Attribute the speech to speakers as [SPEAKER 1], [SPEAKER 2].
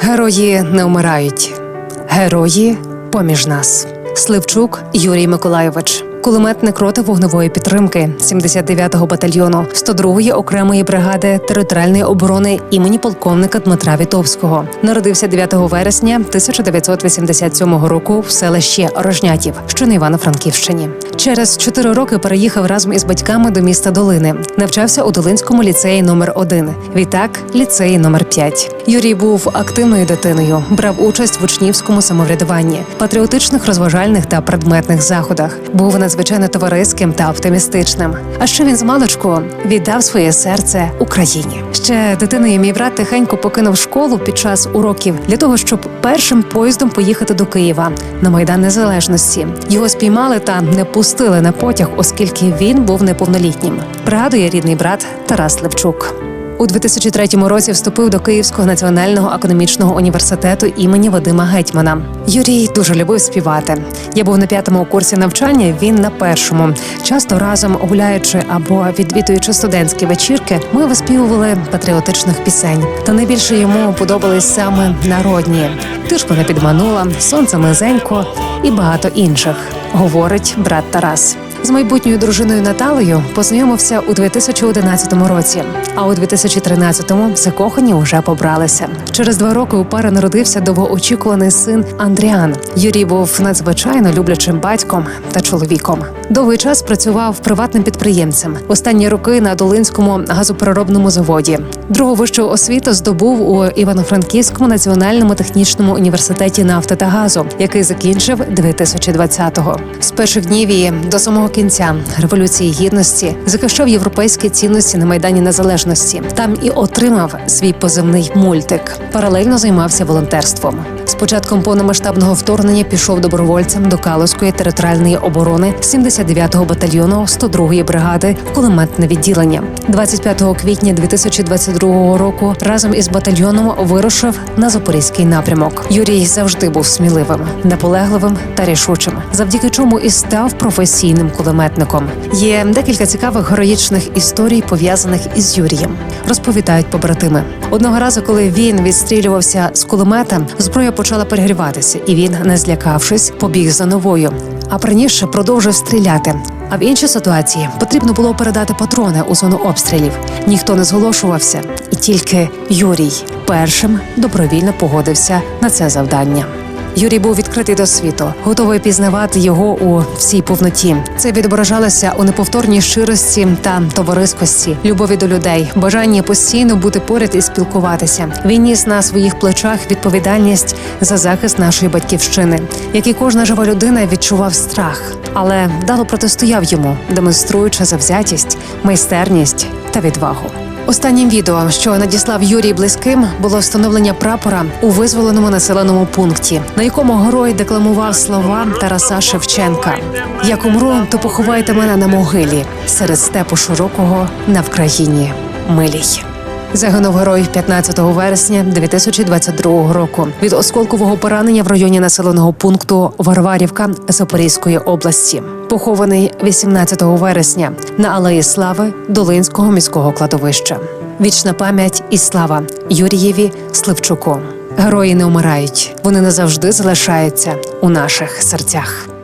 [SPEAKER 1] Герої не вмирають, герої поміж нас. Сливчук Юрій Миколайович, кулеметник роти вогневої підтримки 79-го батальйону 102-ї окремої бригади територіальної оборони імені полковника Дмитра Вітовського. Народився 9 вересня 1987 року в селищі Рожнятів, що на Івано-Франківщині. Через чотири роки переїхав разом із батьками до міста Долини. Навчався у Долинському ліцеї номер 1 Відтак, ліцеї номер 5 Юрій був активною дитиною, брав участь в учнівському самоврядуванні, патріотичних, розважальних та предметних заходах. Був надзвичайно товариським та оптимістичним. А ще він з маличку віддав своє серце Україні. Ще дитиною мій брат тихенько покинув школу під час уроків для того, щоб першим поїздом поїхати до Києва на майдан Незалежності. Його спіймали та не пустили на потяг, оскільки він був неповнолітнім. Пригадує рідний брат Тарас Левчук. У 2003 році вступив до Київського національного економічного університету імені Вадима Гетьмана. Юрій дуже любив співати. Я був на п'ятому курсі навчання. Він на першому. Часто разом гуляючи або відвідуючи студентські вечірки, ми виспівували патріотичних пісень. Та найбільше йому подобались саме народні. Ти ж мене підманула, сонце низенько і багато інших, говорить брат Тарас. З майбутньою дружиною Наталею познайомився у 2011 році, а у 2013-му закохані уже побралися. Через два роки у пари народився довгоочікуваний син Андріан. Юрій був надзвичайно люблячим батьком та чоловіком. Довгий час працював приватним підприємцем. Останні роки на Долинському газопереробному заводі. Другу вищу освіту здобув у Івано-Франківському національному технічному університеті нафти та газу, який закінчив 2020-го. З перших днів і до самого кінця революції гідності захищав європейські цінності на майдані незалежності. Там і отримав свій позивний мультик. Паралельно займався волонтерством. З початком повномасштабного вторгнення пішов добровольцем до Калузької територіальної оборони 79-го батальйону 102-ї бригади в кулеметне відділення. 25 квітня 2022 року разом із батальйоном вирушив на запорізький напрямок. Юрій завжди був сміливим, наполегливим та рішучим, завдяки чому і став професійним кулеметником. Є декілька цікавих героїчних історій пов'язаних із Юрієм. Розповідають побратими. Одного разу, коли він відстрілювався з кулемета, зброя почала перегріватися, і він, не злякавшись, побіг за новою. А раніше продовжив стріляти. А в іншій ситуації потрібно було передати патрони у зону обстрілів. Ніхто не зголошувався, і тільки Юрій першим добровільно погодився на це завдання. Юрій був відкритий до світу, готовий пізнавати його у всій повноті. Це відображалося у неповторній щирості та товариськості, любові до людей, бажанні постійно бути поряд і спілкуватися. Він ніс на своїх плечах відповідальність за захист нашої батьківщини, як і кожна жива людина відчував страх, але вдало протистояв йому, демонструючи завзятість, майстерність та відвагу. Останнім відео, що надіслав Юрій близьким, було встановлення прапора у визволеному населеному пункті, на якому герой декламував слова Тараса Шевченка: Як умру, то поховайте мене на могилі серед степу широкого на Вкраїні милій. Загинув герой 15 вересня 2022 року від осколкового поранення в районі населеного пункту Варварівка Запорізької області. Похований 18 вересня на алеї Слави Долинського міського кладовища. Вічна пам'ять і слава Юрієві Сливчуку. Герої не вмирають, вони назавжди залишаються у наших серцях.